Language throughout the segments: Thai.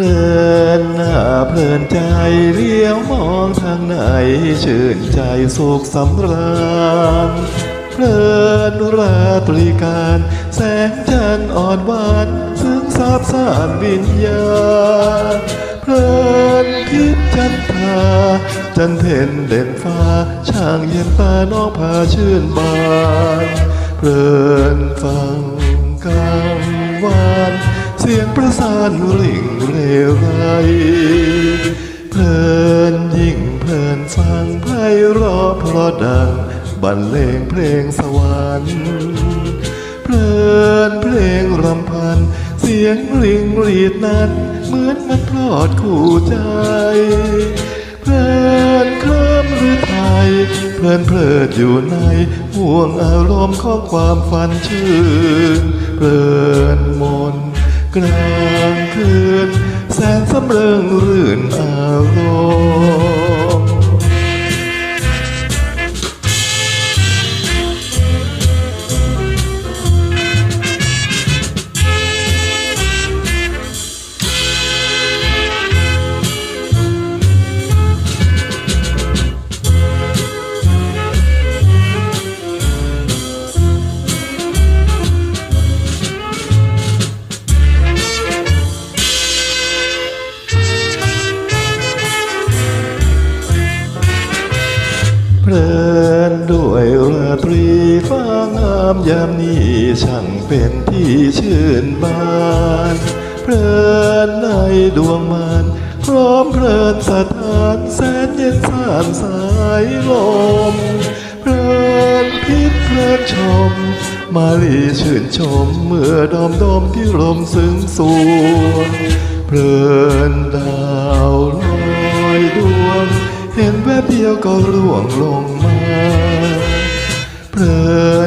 เพลินหน้าเพลินใจเลี้ยวมองทางไหน ชื่นใจสุขสำราญเพลินราตรีการ แสงจันทร์อ่อนหวานซึ้งซาบซ่านวิญญาณเพลินทิพจันทราจันเพ็นเด่นฟ้า ช่างเย็นตาน้องพาชื่นบานเพลินฟังานริ่งเรไรเพลินยิ่งเพลินฟังไพเราะเพราะดังบรรเลงเพลงสวรรค์เพลินเพลงรำพัน เสียงริงรีดนั้น เหมือนมันพลอดคู่ใจ เพลินเคลิ้มหรือไทย เพลินเพลิดอยู่ในห่วงอารมณ์ของความฝันชื่นเพลิน กลางคืนแสนสำเริงรื่นอารม เพลินด้วยราตรีฟ้างามยามนี้ช่างเป็นที่ชื่นบานเพลินในดวงมานพร้อมเพลินสถานแสนเย็นสานสายลมเพลินพิษเพลินชม มาลีชื่นชมเมื่อดอมดอมที่ลมซึ้งสวงเพลินดาวลอยดว เห็นแวบเดียวก็ร่วงลงมา เพลิ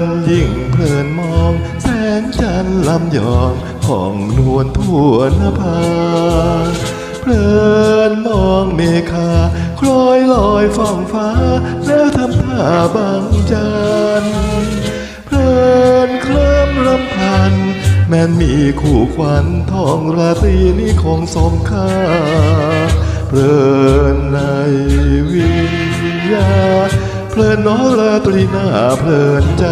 นยิ่งเพลินมอง แสงจันทร์ลำยองห้องนวลทั่วนภา เพลินมองเมฆาคล้อยลอยฟ้องฟ้า แล้วทำท่าบางจันเพลินเคลิ้มรำพัน แม้นมีคู่ควันทองราตรีนี้คงสมค่า เพลินในวิญญาเพลินนอลาตรีนาเพลินใจ